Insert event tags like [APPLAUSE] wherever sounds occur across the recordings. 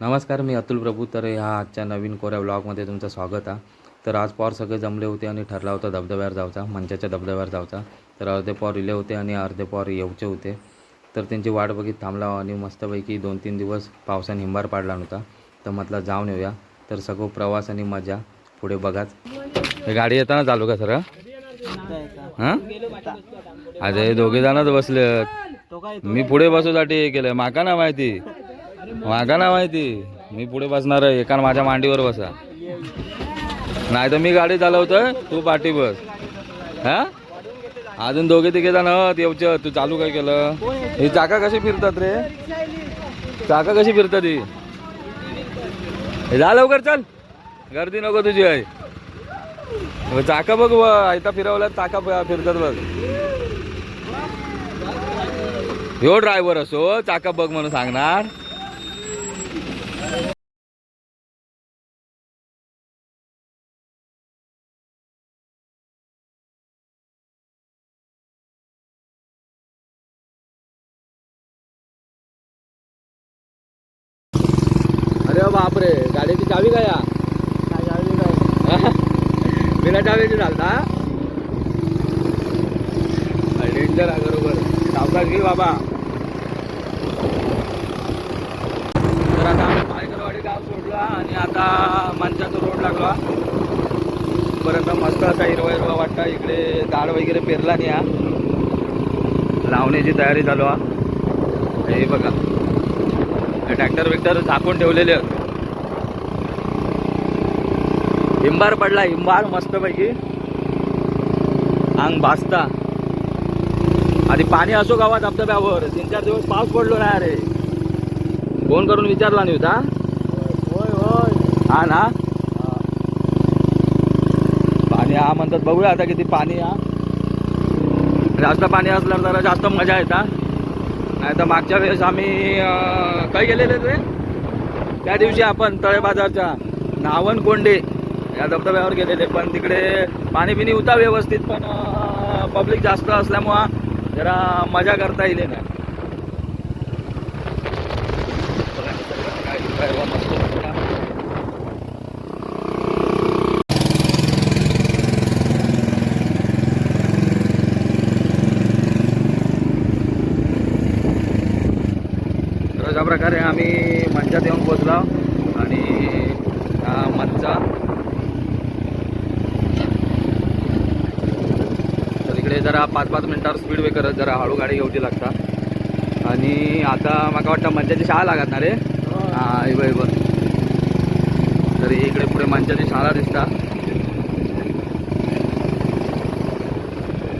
नमस्कार मी अतुल प्रभू. तर ह्या आजच्या नवीन कोऱ्या ब्लॉगमध्ये तुमचं स्वागत आहे. तर आज पॉर सगळे जमले होते आणि ठरला होता धबधब्यावर जायचा मंचाच्या धबधब्यावर जायचा तर अर्धे पॉर इले होते आणि अर्धे पॉर येऊचे होते. तर त्यांची वाट बघित थांबला आणि मस्तपैकी दोन तीन दिवस पावसाने हिंबार पाडला नव्हता. तर म्हटलं जाऊन येऊया. तर सगळं प्रवास आणि मजा पुढे बघाच. हे गाडी येताना चालू का सर? हां? अरे हे दोघे जणच बसले मी पुढे बसूसाठी हे केलंय. माका ना माहिती. मागा ना माहिती मी पुढे बसणार आहे. एका माझ्या मांडीवर बसा. नाही तर मी गाडी चालवतोय तू पाठी बस. हा? अजून दोघे तिघे जण येऊच तू चालू काय केलं? ही चाका कशी फिरतात रे? चाका कशी फिरतात ही? जा लवकर चल. गर्दी नको तुझी आहे. चाका बघ आयता फिरवल्या चाका फिरतात बघ. ह्यो ड्रायव्हर असो चाका बघ म्हणून सांगणार अरे बापरे गाडीची चावी काय या बिना चावीची चालता डेंजर आहे बरोबर सावकाश घे बाबा. तर आता आम्ही पायकरवाडी गाव सोडला आणि आता मंचाचा रोड लागला. परत मस्त असा हिरवा हिरवा वाटता. इकडे झाड वगैरे पेरला नाही हा. लावण्याची तयारी चालू हा. हे बघा. ट्रॅक्टर विक्टर झाकून ठेवलेले आहेत. हिंबार पडला हिंबार मस्तपैकी. अंग भाजता आधी पाणी असो गावात धबधब्यावर. तीन चार दिवस पाऊस पडलो नाही रे. फोन करून विचारला नाही होता? हा ना? पाणी हा म्हणतात बघूया आता किती पाणी हा. जास्त पाणी असल्यावर जरा जास्त मजा येता नाही तर मागच्या वेळेस आम्ही काय गेलेले रे त्या दिवशी आपण तळे बाजारच्या नावन कोंडे या धबधब्यावर गेलेले. पण तिकडे पाणी बिनी होता व्यवस्थित पण पब्लिक जास्त असल्यामुळं जरा मजा करता येईल नाही तर अशा प्रकारे आम्ही मंचात येऊन पोचलो आणि हा मंचा तर जरा पाच पाच मिनटावर स्पीड ब्रेकर जरा हळू गाडी घेऊची लागता. आणि आता मला वाटतं मंचाची शाळा लागत ना रे हा हे बघ, तर इकडे पुढे मंचाची शाळा दिसता.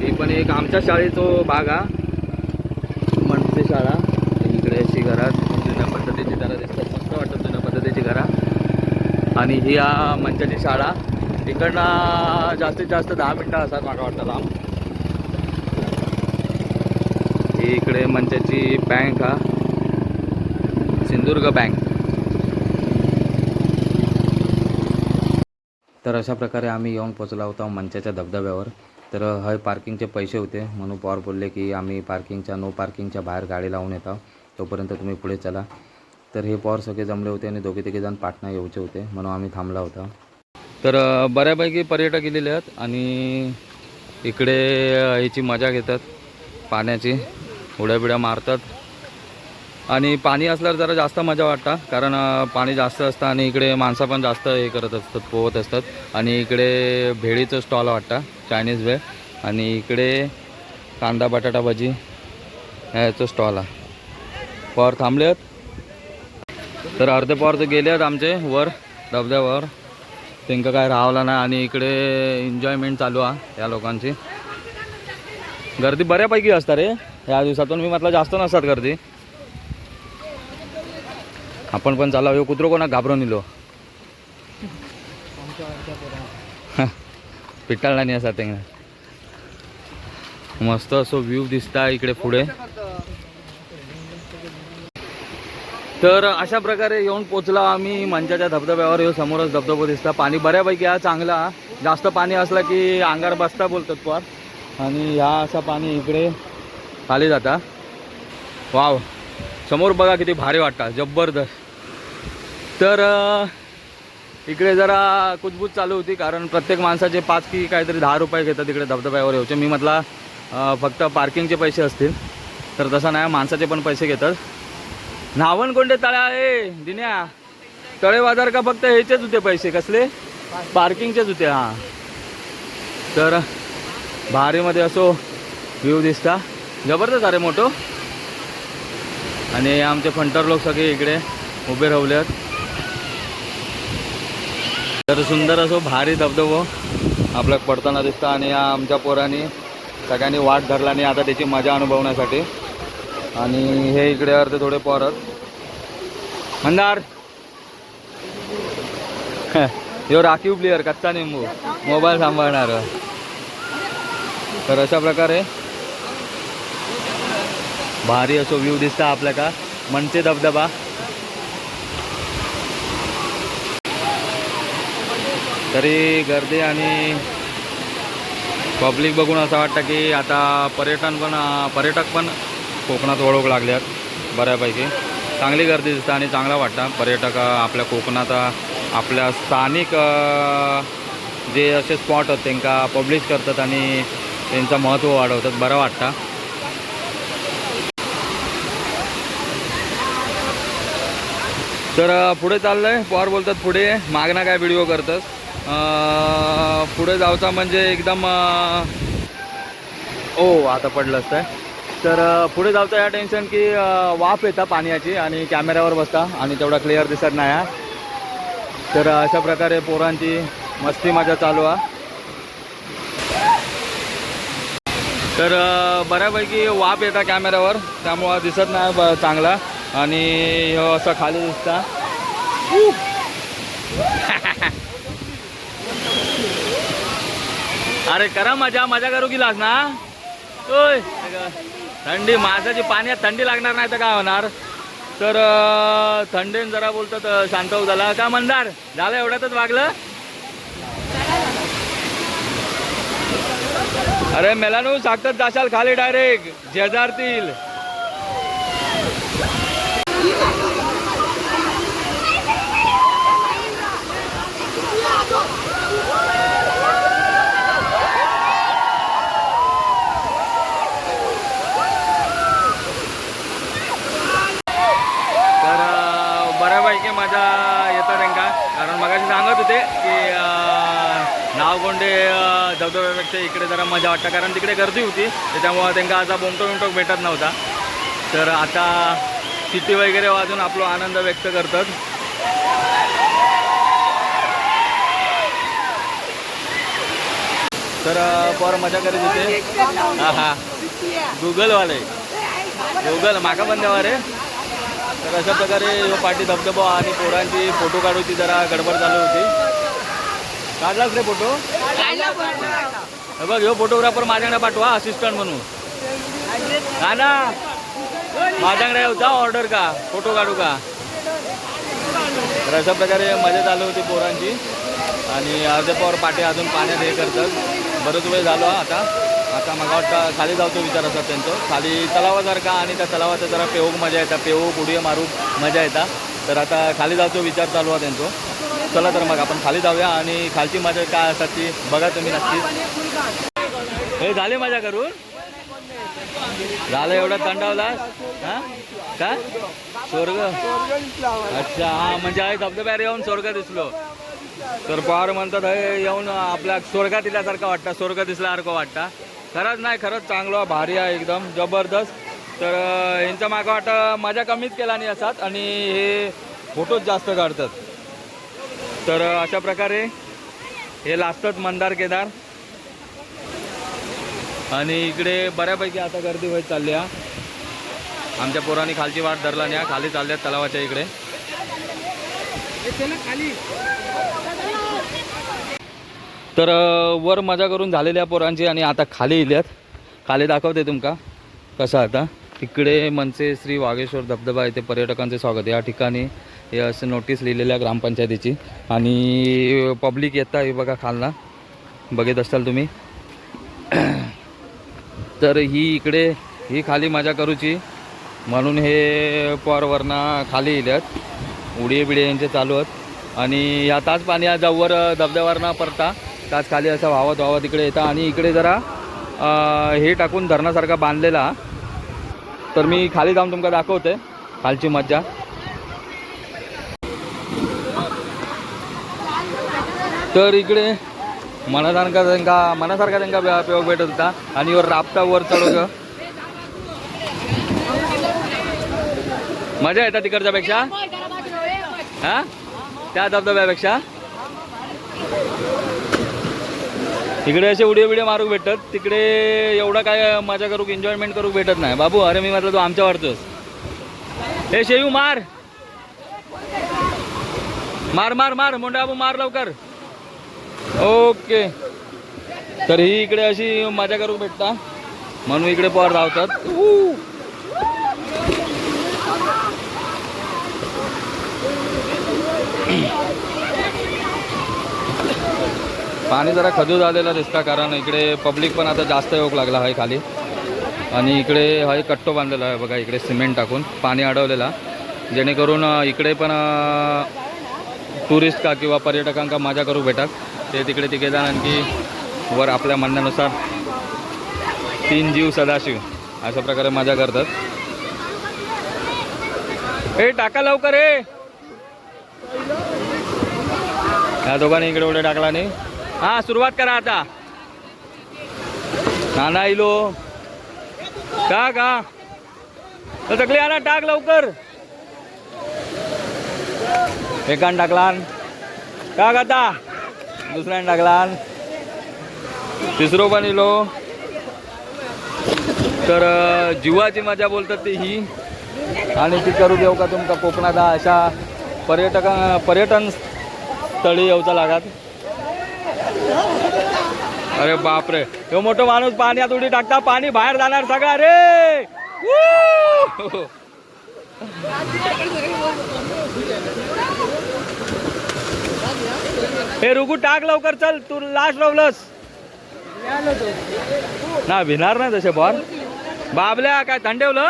ही पण एक आमच्या शाळेचो भाग हा. मनसे शाळा. इकडे अशी घरात जुन्या पद्धतीची घरं दिसतात मस्त वाटतं जुन्या पद्धतीची घरा. आणि ही हा मंचाची शाळा. इकडनं जास्तीत जास्त दहा मिनटं असतात मला वाटतं लांब. ही इकडे मंचाची बँक हा. सिंधुदुर्ग बँक तर अशा प्रकारे आम्ही येऊन पोचला होता मंचाच्या धबधब्यावर. तर हे पार्किंगचे पैसे होते. म्हणून पॉवर बोलले की आम्ही पार्किंगच्या नो पार्किंगच्या बाहेर गाडी लावून येतो तोपर्यंत तुम्ही पुढे चला. तर हे पॉवर सगळे जमले होते आणि दोघे तिघे जण पाटणा येऊचे होते. म्हणून आम्ही थांबला होता. तर बऱ्यापैकी पर्यटक गेलेले आहेत आणि इकडे याची मजा घेतात पाण्याची. उड्या बिड्या मारतात. आणि पाणी असल्यावर जरा जास्त मजा वाटतं कारण पाणी जास्त असतं आणि इकडे माणसं पण जास्त हे करत असतात पोहत असतात. आणि इकडे भेळीचं स्टॉल वाटतं चायनीज भेळ. आणि इकडे कांदा बटाटा भजी ह्याचं स्टॉल आहे. पॉवर थांबले आहेत तर अर्धे पॉवर तर गेले आहेत आमचे वर धबधब्यावर त्यांना काय राहवला नाही आणि इकडे एन्जॉयमेंट चालू आहे या लोकांची. गर्दी बऱ्यापैकी असतात रे. या दिवसातून मी म्हटलं जास्त नसतात गर्दी. आपण पण चालाव कुत्रो कोणा घाबरून निलो. [LAUGHS] पिटाळला नाही असा त्यांना मस्त असं व्ह्यू दिसता इकडे पुढे. तर अशा प्रकारे येऊन पोचला आम्ही मंचाच्या धबधब्यावर. येऊ समोरच धबधबा दिसता. पाणी बऱ्यापैकी हा चांगला. जास्त पाणी असलं की अंगार बसता बोलतात पार. आणि ह्या असा पाणी इकडे. खाली जाता. वाव. समोर बघा किती भारी वाटतं. जबरदस्त. तर इकडे जरा कुजबूज चालू होती कारण प्रत्येक माणसाचे पाच की काहीतरी दहा रुपये घेतात इकडे धबधब्यावर येऊचे. मी म्हटला फक्त पार्किंगचे पैसे असतील. तर तसं नाही माणसाचे पण पैसे घेतात. नावण कोणते तळे आहे? दिन्या तळे बाजार का फक्त ह्याचेच होते पैसे? कसले? पार्किंगचेच होते हां. तर भारीमध्ये असो व्ह्यू दिसता. जबरदस्त अरे मोठो आणि आमचे फंटर लोक सगळे इकडे उभे राहले आहेत तर सुंदर असो भारी धबधबो आपल्याला पडताना दिसतं. आणि या आमच्या पोरांनी सगळ्यांनी वाट धरला आणि आता त्याची मजा अनुभवण्यासाठी. आणि हे इकडे अर्धे थोडे पोरत मंदार. [LAUGHS] यो राखीव प्लेअर कच्चा निंबू. मोबाईल सांभाळणार. तर अशा प्रकारे भारी असो व्ह्यू दिसता आपल्या का मनचे धबधबा. तरी गर्दी आणि पब्लिक बघून असं वाटतं की आता पर्यटन पण पर्यटक पण कोकणात वळवू लागल्यात बऱ्यापैकी. चांगली गर्दी दिसतं आणि चांगला वाटतं. पर्यटक आपल्या कोकणात आपल्या स्थानिक जे असे स्पॉट आहेत त्यांना पब्लिश करतात आणि त्यांचं महत्त्व वाढवतात. बरं वाटतं. तर पुढे चाललं आहे पवार बोलतात पुढे. मागणं काय व्हिडिओ करतात? पुढे जायचा म्हणजे एकदम ओ आता पडलं असतं तर पुढे जायचं या टेन्शन की वाफ येता पाण्याची आणि कॅमेऱ्यावर बसता आणि तेवढा क्लिअर दिसत नाही हा. तर अशा प्रकारे पोरांची मस्ती मजा चालू आहे तर बऱ्यापैकी वाफ येता कॅमेऱ्यावर त्यामुळं दिसत नाही ब चांगला. आणि हो असं खाली दिसता. [LAUGHS] अरे करा मजा मजा करू गेलास ना? ओय थंडी माणसाची पाण्यात थंडी लागणार नाही तर काय होणार? तर थंडीन जरा बोलतात तर शांत झाला. का मंदार? झालं एवढ्यातच वागलं? अरे मेलानू सांगतात जाशाल खाली डायरेक्ट जेजारतील. बऱ्यापैकी माझा येतं त्यांका कारण मगाशी सांगत होते की अं, नावगोंडे अं, धबधब्यापेक्षा इकडे जरा मजा वाटतं. कारण तिकडे गर्दी होती. त्याच्यामुळं त्यांना असा बोमटो बिमटो भेटत नव्हता. तर आता सिटी वगैरे वाजून आपला आनंद व्यक्त करतात. तर अं, पोर मजा करीत होते. हा हा. गुगलवाले. गुगल माका पण द्यावा रे तर अशा प्रकारे पाठी धबधबा आणि पोरांची फोटो काढूची जरा गडबड चालू होती. काढलाच रे फोटो? हे बघ ह्यो फोटोग्राफर माझ्याकडे पाठवा असिस्टंट म्हणून. ना. माझ्याकडे होता ऑर्डर का? फोटो काढू का? तर अशा प्रकारे मजा चालू होती पोरांची. आणि अर्धे पोर पाठी अजून पाण्यात हे करतात. बरंच वेळ झालो हा आता. आता मला वाटतं खाली जावतो विचार असतात त्यांचं. खाली तलावासारखा आणि त्या तलावाचा जरा पेवूक मजा येतात पेऊ उडी मारू मजा येतात तर आता खाली जावतो विचार चालू आहे त्यांचं. चला तर मग आपण खाली जाऊया आणि खालची मजा काय असतात ती बघा तुम्ही नक्की. हे झाले मजा करून? झालं एवढा तंडावला? हा? काय स्वर्ग? अच्छा हा म्हणजे आहे धबधब्यावर येऊन स्वर्ग दिसलो. तर पवार म्हणतात हे येऊन आपल्या स्वर्गात दिल्यासारखं वाटतं स्वर्ग दिसल्यासारखं वाटतं. खरंच नाही खरंच चांगलं भारी आहे एकदम जबरदस्त. तर अं, मागं वाटतं मजा कमीच केला नाही असतात आणि हे फोटोज जास्त काढतात. तर अशा प्रकारे हे लाजतात मंदार केदार. आणि इकडे बऱ्यापैकी आता गर्दी होत चालली आहे आमच्या पोरांनी खालची वाट धरला नाही खाली चालल्यात तलावाच्या इकडे. तर वर मजा करून झालेल्या पोरांची आणि आता खाली इल्यात. खाली दाखवते तुमका कसं आता. इकडे मनसे श्री वागेश्वर धबधबा येथे पर्यटकांचे स्वागत. या ठिकाणी हे असं नोटीस लिहिलेल्या ग्रामपंचायतीची. आणि पब्लिक येता हे बघा खालना. बघत असाल तुम्ही. तर ही इकडे ही खाली मजा करूची. म्हणून हे पोरवरना खाली येल्यात उडी बिडे यांचे चालू आहेत. आणि या ताज पाणी या जवळ धबधब्यावर न पडता ताच खाली असं वावत वावत इकडे येतं. आणि इकडे जरा हे टाकून धरणासारखा बांधलेला. तर मी खाली जाऊन तुमका दाखवते. खालची मज्जा. तर इकडे मनासारखा त्यांना मनासारखा त्यांना पे- भेटत होता. आणि वर राबता वर चढवलं मजा येतात तिकडच्यापेक्षा हा? त्या धबधब्यापेक्षा? इकडे असे उडी बिडी मारूक भेटतात. तिकडे एवढं काय मजा करूक एन्जॉयमेंट करूक भेटत नाही. बाबू अरे मी म्हटलं तू आमच्यावरचंच हे शेयू मार! मार मार मार मोंडा बाबू मार लवकर. ओके. तर ही इकडे अशी मजा करू भेटता. म्हणून इकडे पॉवर धावतात. पाणी जरा खजू झालेलं दिसता कारण इकडे पब्लिक पण आता जास्त येऊक लागला आहे खाली. आणि इकडे हा कट्टो बांधलेला आहे बघा इकडे सिमेंट टाकून पाणी अडवलेला. जेणेकरून इकडे पण टुरिस्ट का किंवा पर्यटकांका मजा करू भेटतात ते तिकडे तिकडे जण आणखी वर आपल्या म्हणण्यानुसार तीन जीव सदाशिव अशा प्रकारे मजा करतात. ए टाका लवकर ए! या दोघांनी इकडे उडे टाकला नाही. हा सुरुवात करा आता. नाना इलो. का का? तर तकली आणा टाक लवकर. एकान टाकला. का गाता दुसऱ्यान टाकलान तिसरो पण इलो. तर जीवाची मजा बोलतात ती ही. आणि ती करू देऊ का तुमका कोकणात अशा पर्यटका पर्यटन स्थळी येऊचा लागात? अरे बापरे. तो मोठो माणूस पाण्यात उडी टाकता पाणी बाहेर जाणार सगळा रे. हे रुगू टाक लवकर चल. तू लास्ट लावलंस. ना भिणार नाही तसे बॉल बाबल्या काय थंडेवलं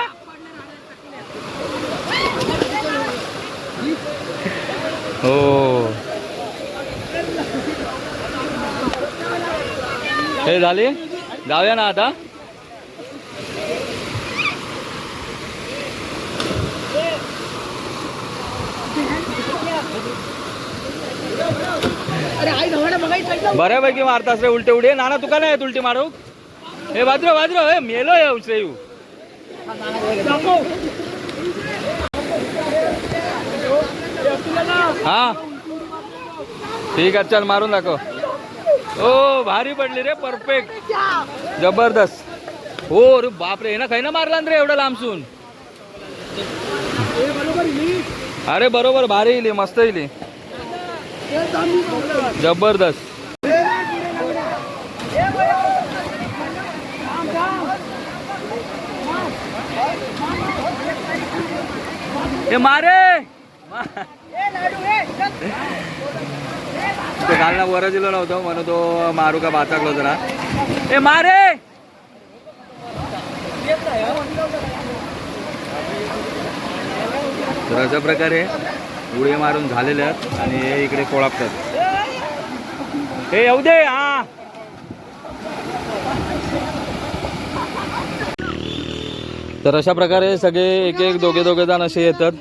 हो. हे झाली? जाऊया ना आता. बऱ्यापैकी मारतास रे उलटे उडे. नाना तुका नाही उलटी मारू हे वाजरो वाजरो हे मेलो येऊ. श्रेयू हा. ठीक आहे चल मारून दाखव. ओ भारी पडली रे परफेक्ट जबरदस्त. हो अरे बापरे हे ना खाय ना मारला रे एवढं लांबसून. अरे बरोबर भारी इली मस्त इली जबरदस्त. हे मारे! ते काल ना वर दिलो नव्हतो म्हणून तो मारू का बाचाकलो जरा. ए मारे! तर अशा प्रकारे उड्या मारून झालेले आहेत आणि हे इकडे कोळापतात. हे येऊ दे हा. तर अशा प्रकारे सगळे एक एक दोघे दोघे जण असे येतात.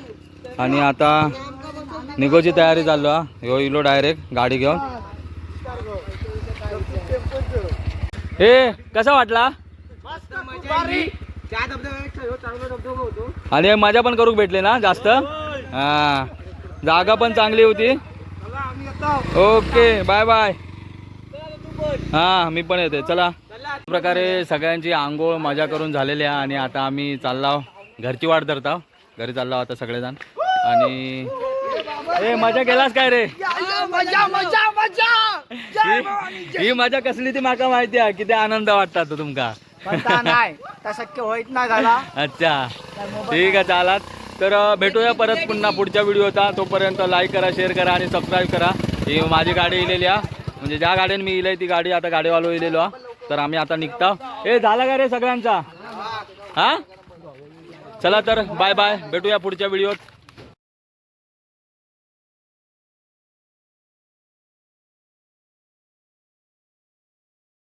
आणि आता निघोची तयारी चालू हा ह्यो इलो डायरेक्ट गाडी घेऊन. हे कसा वाटला? आणि मजा पण करूक भेटली ना जास्त? हा. जागा पण चांगली होती. ओके बाय बाय हा मी पण येते. चला. प्रकारे सगळ्यांची आंघोळ मजा करून झालेली आहे आणि आता आम्ही चाललाव घरची वाट धरताव घरी चाललाव आता सगळेजण. आणि ए मजा केलास काय रे? ही- मजा कसली ती माका माहिती आहे? किती आनंद वाटतात तुमका? नाही. [LAUGHS] शक्य होईत झाला अच्छा. ठीक आहे चालात. तर भेटूया परत पुन्हा पुढच्या व्हिडिओचा. तोपर्यंत लाईक करा शेअर करा आणि सबस्क्राईब करा. ही माझी गाडी इलेली आहे म्हणजे ज्या गाडीने मी इलय ती गाडी आता गाडीवालो इलेलो हा. तर आम्ही आता निघता. ए झाला का रे सगळ्यांचा? हा? चला तर बाय बाय भेटूया पुढच्या व्हिडिओत.